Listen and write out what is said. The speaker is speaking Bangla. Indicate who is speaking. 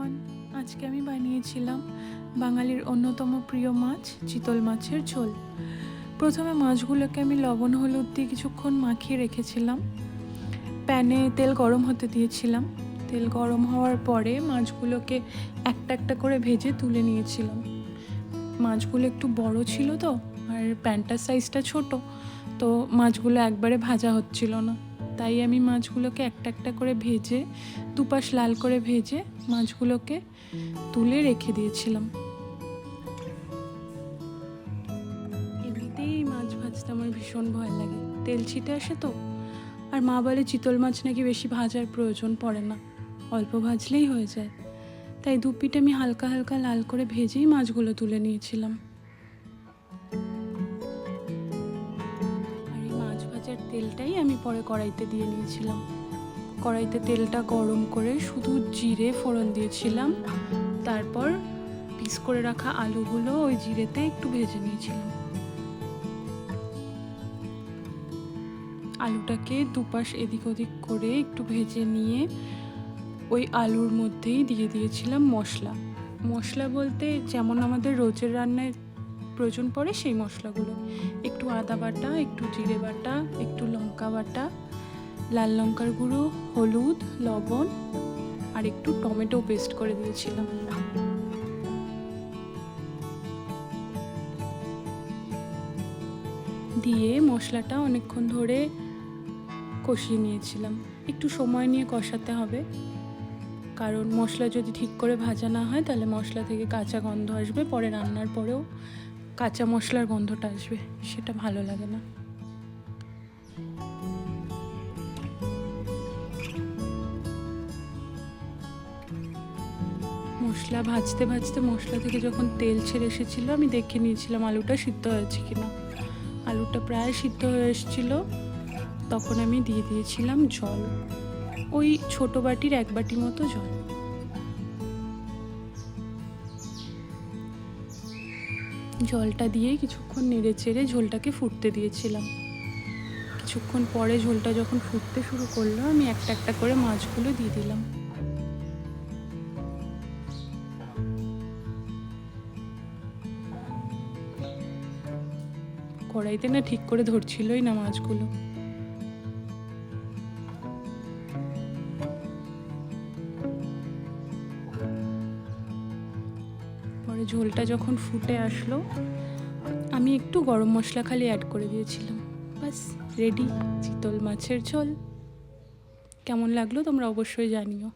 Speaker 1: এভরিওয়ান আজকে আমি বানিয়েছিলাম বাঙালির অন্যতম প্রিয় মাছ, চিতল মাছের ঝোল। প্রথমে মাছগুলোকে আমি লবণ, হলুদ দিয়ে কিছুক্ষণ মাখিয়ে রেখেছিলাম। প্যানে তেল গরম হতে দিয়েছিলাম। তেল গরম হওয়ার পরে মাছগুলোকে একটা একটা করে ভেজে তুলে নিয়েছিলাম। মাছগুলো একটু বড় ছিল তো, আর প্যান্টার সাইজটা ছোট, তো মাছগুলো একবারে ভাজা হচ্ছিল না। তাই আমি মাছগুলোকে একটা একটা করে ভেজে, দুপাশ লাল করে ভেজে মাছগুলোকে তুলে রেখে দিয়েছিলাম। এমনিতেই মাছ ভাজতে আমার ভীষণ ভয় লাগে। তেল ছিটে আসে তো, আর মা বলে চিতল মাছ নাকি বেশি ভাজার প্রয়োজন পড়ে না। অল্প ভাজলেই হয়ে যায়। তাই দু পিঠ আমি হালকা হালকা লাল করে ভেজেই মাছগুলো তুলে নিয়েছিলাম। মাছ তেলটাই আমি পরে কড়াইতে দিয়ে নিয়েছিলাম কড়াইতে তেলটা গরম করে শুধু জিরে ফোড়ন দিয়েছিলাম। তারপর পিস করে রাখা আলুগুলো ওই জিরেতে একটু ভেজে নিয়েছিলাম। আলুটাকে দুপাশ এদিক ওদিক করে একটু ভেজে নিয়ে ওই আলুর মধ্যেই দিয়ে দিয়েছিলাম মশলা। মশলা বলতে যেমন আমাদের রোজের রান্নায় প্রয়োজন পড়ে সেই মশলাগুলো। একটু আদা বাটা, একটু জিরে বাটা, একটু লঙ্কা বাটা, লাল লঙ্কার গুঁড়ো, হলুদ, লবণ আর একটু টমেটো পেস্ট করে দিয়েছিলাম। দিয়ে মশলাটা অনেকক্ষণ ধরে কষিয়ে নিয়েছিলাম। একটু সময় নিয়ে কষাতে হবে। কারণ মশলা যদি ঠিক করে ভাজা না হয়, তাহলে মশলা থেকে কাঁচা গন্ধ আসবে, পরে রান্নার পরেও কাঁচা মশলার গন্ধটা আসবে, সেটা ভালো লাগে না। মশলা ভাজতে ভাজতে মশলা থেকে যখন তেল ছেড়ে এসেছিল, আমি দেখে নিয়েছিলাম আলুটা সিদ্ধ হয়েছে কিনা। আলুটা প্রায় সিদ্ধ হয়ে এসেছিল, তখন আমি দিয়ে দিয়েছিলাম জল। ওই ছোট বাটির এক বাটি মতো জল। জলটা দিয়ে কিছুক্ষণ নেড়ে চেড়ে ঝোলটাকে ফুটতে দিয়েছিলাম। কিছুক্ষণ পরে ঝোলটা যখন ফুটতে শুরু করল, আমি একটা একটা করে মাছগুলো দিয়ে দিলাম। কড়াইতে না ঠিক করে ধরছিলই না মাছগুলো। পরে ঝোলটা যখন ফুটে আসলো, আমি একটু গরম মশলা খালি অ্যাড করে দিয়েছিলাম। বাস রেডি চিতল মাছের ঝোল। কেমন লাগল তোমরা অবশ্যই জানিও।